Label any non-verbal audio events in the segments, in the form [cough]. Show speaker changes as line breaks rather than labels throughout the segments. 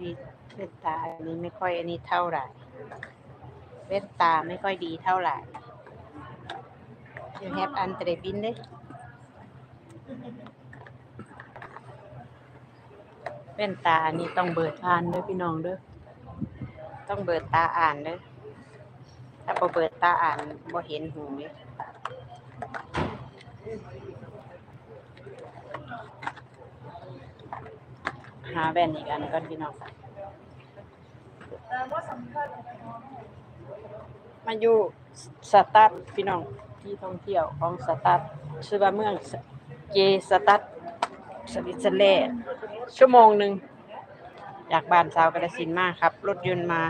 ดีเว้นตาอันนี้ไม่ค่อยอันนี้เท่าไหร่ เว้นตาไม่ค่อยดีเท่าไหร่ยูแฮปอันเตรบินเด้เว้นตาอันนี้ต้องเบิดอ่านเด้อพี่น้องเด้อ ต้องเบิดตาอ่านเด้อ ถ้าบ่เบิดตาอ่านบ่เห็นหูเด้ หาแว่นอีกอันก่อนพี่น้องมาอยู่สตัดพี่น้องที่ท่องเที่ยวของสตัดชื่อว่าเมืองเจสตัดสวิตเซอร์แลนด์ชั่วโมงหนึ่งจากบ้านสาวกระสินมากครับ รถยนต์มา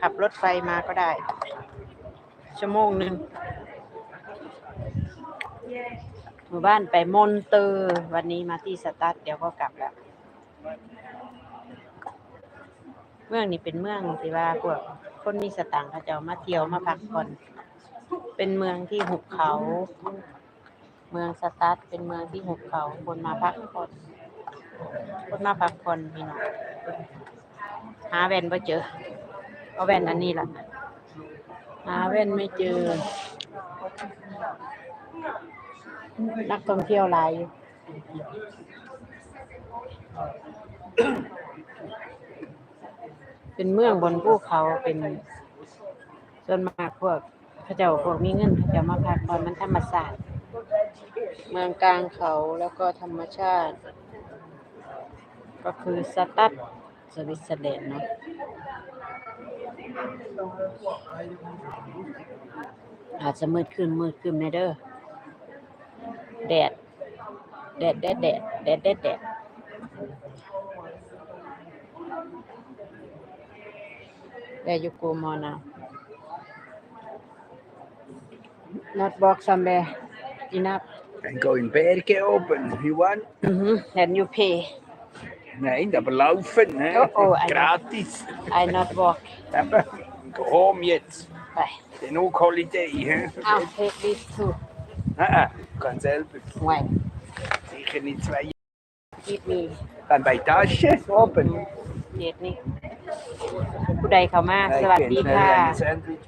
ขับรถไฟมาก็ได้ ชั่วโมงหนึ่ง หมู่บ้านไปมอนเตอร์วันนี้มาที่สตัดเดี๋ยวก็กลับแล้ว เมืองนี้เป็นเมืองที่ว่าพวกคนมีสตางค์เขาจะามาเที่ยวมาพักผ่อนเป็นเมืองที่หุบเขา เมืองสตัดเป็นเมืองที่หุบเขาคนมาพักผ่อนคนมาพักผ่อนพี่น้องหาแว่นไม่เจอ เอาแว่นอันนี้ล่ะหาแว่นไม่เจอ นักท่องเที่ยวหลายอยู่เป็นเมืองบนภูเขาเป็นส่วนมากพวกเขาเจ้าพวกมีเงินเขาจะมาพักผ่อนมันธรรมศาสตร์เมืองกลางเขาแล้วก็ธรรมชาติ ก็คือสตัดสวิตเซอร์แลนด์เนาะอาจจะมืดขึ้นมืดขึ้นในเด้อ แดด แดดแดดแดดแดดแดดแดด There you go, Mona. Not walk somewhere. Enough.
Can go in Berge oben, if you want.
Mm-hmm. Then you pay.
Nein, aber laufen, ne?
Oh, oh, [laughs] I know.
Gratis.
I not walk. [laughs]
Aber go home jetzt.
Bye.
Genug Holiday, hä?
I'll take this too.
Ah, ah, Kann selber.
Why?
Sicher nicht zwei Jahre.
Give me.
Dann bei Tasche oben.
เดทนี่ผู้ใดเข้ามาสวัส
Ich
ดี
bin
ค่ะ
schnell ein Sandwich.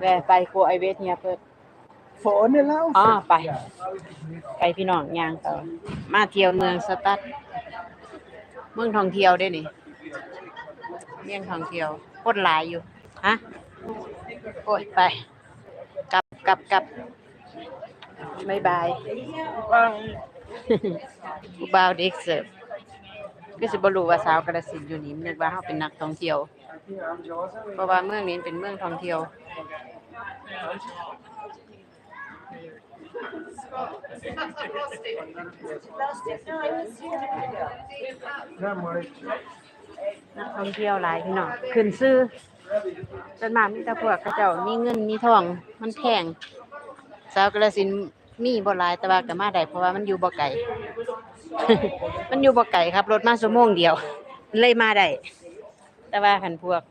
แวะไปโคไอเวทเนี่ยเพิ่น
Vorne
อ๋อ
laufen.
ไป ไปพี่น้องย่างต่อมาเที่ยวเมืองสตัดเมืองท่องเที่ยวได้นี่เมืองท่องเที่ยวคนหลายอยู่ฮะโอ้ยไป กลับกลับกลับ บ๊ายบายผู้บ่าวเด็กเสิร์ฟก็สิบ่รู้ว่าสาวกระสินธุ์อยู่นี่นึกว่าเฮาเป็นนักท่องเที่ยว เพราะว่าเมืองนี้เป็นเมืองท่องเที่ยวนักท่องเที่ยวหลายพี่น้องขึ้นซื้อจนมากมีแต่พวกเขาเจ้ามีเงินมีทองมันแพงสาวกระสินธุ์ มีบ่หลายแต่ว่าก็มาได้เพราะว่ามันอยู่บ่ไกล มันอยู่บ่ไกลครับ รถมาชั่วโมงเดียว เลยมาได้แต่ว่าคันพวก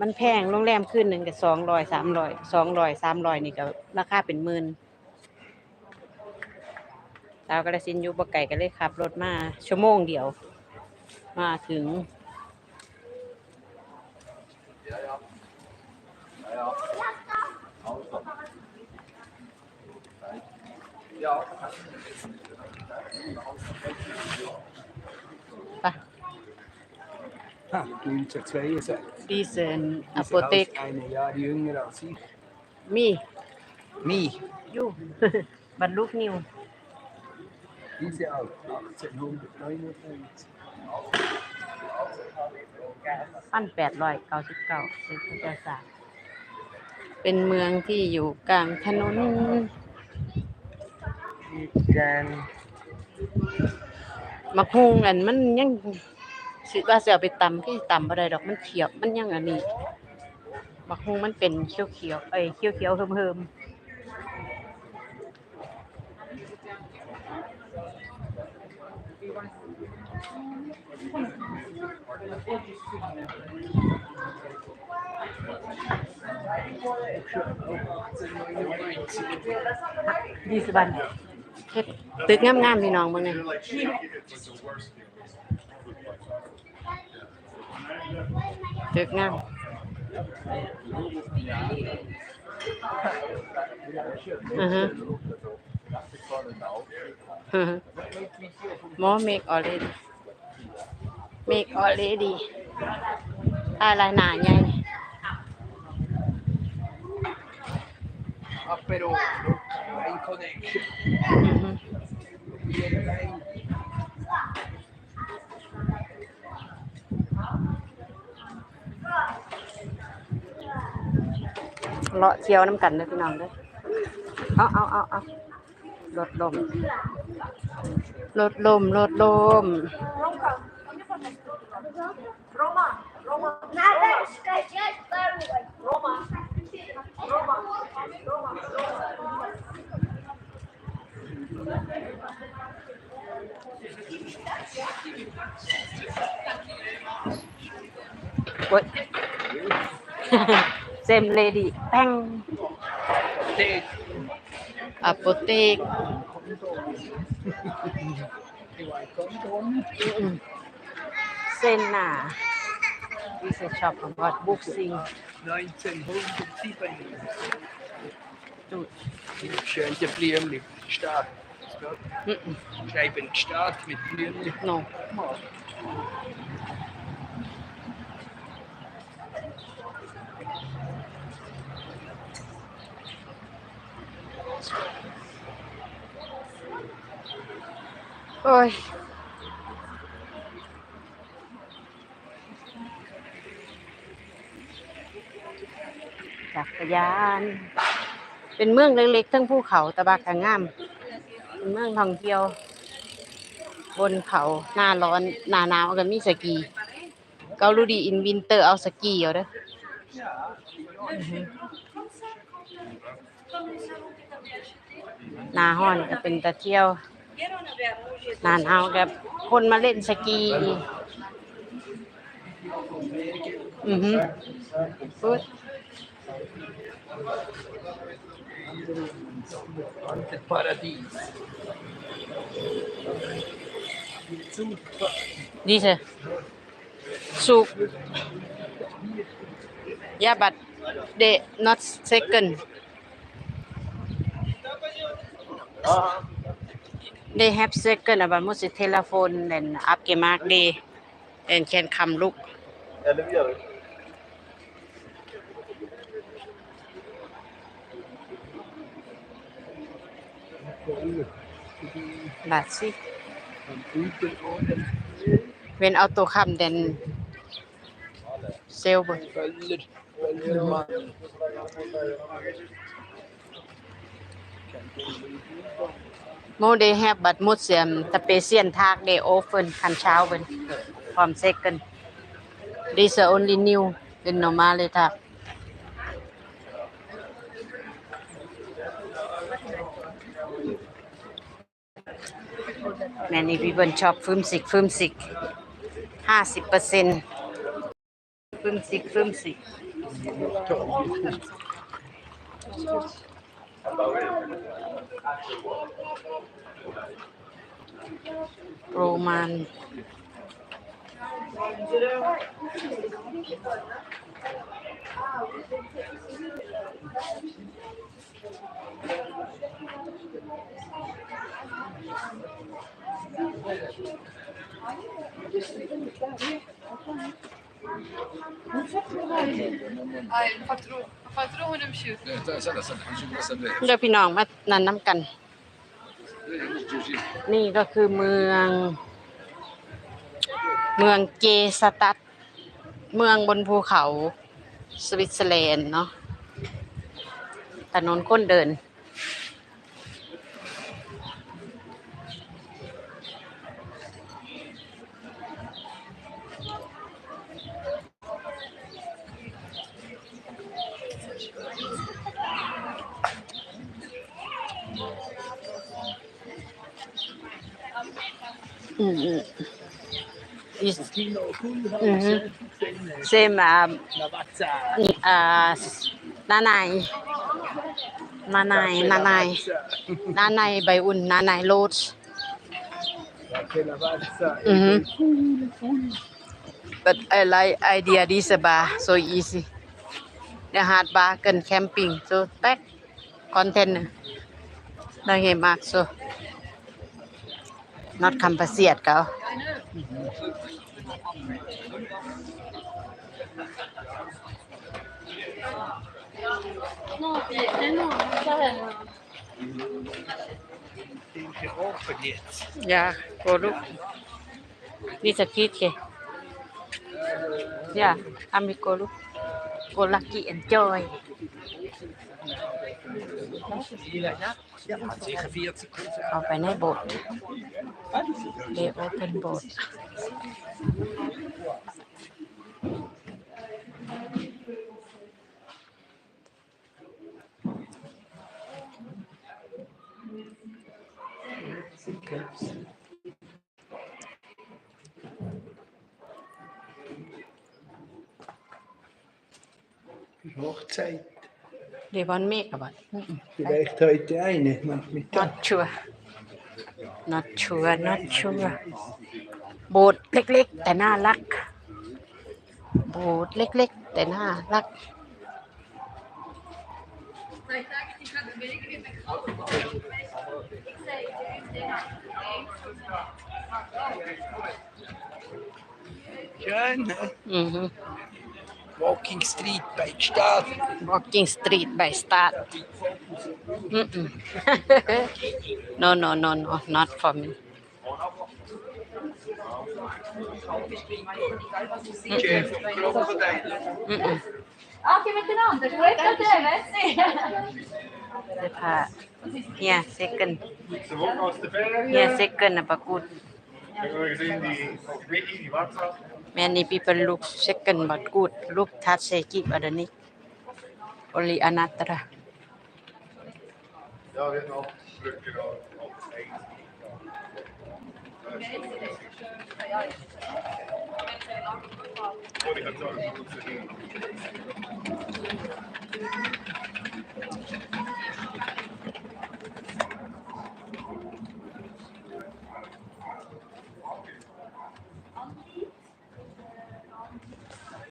มันแพงโรงแรมคืนหนึ่งก็สองร้อยสามร้อยสองร้อยสามร้อยนี่ก็ราคาเป็นหมื่นสาวกระสินอยู่บ่ไกลก็เลยขับรถมาชั่วโมงเดียว มาถึง ไป
Ah, 1962.
ดีเซนอ
Diese
โปเทค
Haus eine Jahr jünger als ich.
มี
Nie.
อยู่บรรลุนิว
Diese auch. 1899.
พันแปดร้อยเก้าสิบเก้าเป็นพุทธศาสตร์เป็นเมืองที่อยู่กลางถนน
Dann
มักฮุงอันมันยังสิว่าสิเอาไปตำก็ตำบ่ได้ดอกมันเขียวมันยังอันนี้มักฮุงมันเป็นเขียวเขียวๆเอ้ยเขียวเขียวๆเฮิมเฮิมยี่สิบวัน เฮ็ดตึกงามๆพี่น้องเบิ่งนี่ตึกงาม อือฮึอือฮึ more make already make already อะไรหนาใหญ่
Ah, però
เลาะเที่ยวน้ำกันเด้อพี่น้องเด้อเอาเอาเอาเอาลดลมลดลมลดลม Same lady. Bang.
Te-
Apotek.
ti vuoi condom?
Mm-mm. Senna. This is a shop about boxing.
1907.
Dude.
Schön, der Blümli. Stark.
Mm-mm.
Schreiben stark mit Blümli.
No. Ôi. จักรยาน เป็นเมืองเล็กๆทั้งภูเขาตะบากกะงาม เป็นเมืองท่องเที่ยว บนเขาหน้าร้อนหน้าหนาวก็มีสกี เกาหลีดีอินวินเตอร์เอาสกีเอาเด้อหน้าร้อนก็เป็นตะเที่ยว นานเอาแบบคนมาเล่นสกีอือฮึปุ๊ด
ดีเช
สุกยาบัดเด not second อ่า They have second, but most telephone and aftermark they and can come look. Let's see. When auto come, then
föller man.
More they have, but most um, the patient tag they often can chow when from second. This are only new in normal tag. Many people shop ฟิล์มสิกฟิล์มสิกห้าสิบเปอร์เซ็นต์ฟิล์มสิกฟิล์มสิก โรมัน เดี๋ยวพี่น้องมานันน้ำกัน นี่ก็คือเมือง เมืองเกสตัด เมืองบนภูเขาสวิตเซอร์แลนด์เนาะถนนคนเดิน อืมอืม Is
Fino a cui
Mhm.
sempre
same um,
una mazzata.
uh, นานายนานายนานายนานายใบอุ่ นนานายโรส
Quella pazza.
Mhm. But I like idea this bar so easy. The hard bar can camping so pack container. Đang nghe mạc so. Not compasiat kau.
Den No, det
är nog så här. Ja, går du? Lite Ya, Ja, amikolo. Go enjoy. นโบสถ์เดโอเพนโบสถ์
Hochzeit.
เดวอนเมกอะบัด
Vielleicht heute eine Nachmittag.
not sure not sure not sure โบสถ์เล็กๆ แต่น่ารัก โบสถ์เล็กๆ แต่น่ารัก
Schön, ne?
อือฮึ
Walking Street bei Gstaad.
walking street by start อืม no no no no not for me
Chef, Krokodil.
อืม
Ah, che miteinander. Gut, danke, merci.
เสื้อผ้าเฮียเซกัน
Zurück aus der Ferien.
เฮียเซกันนะปะกูด
Ich habe gesehen, die Wiki, die WhatsApp.
Many people look second but good. Look touch seki pada ni only anatra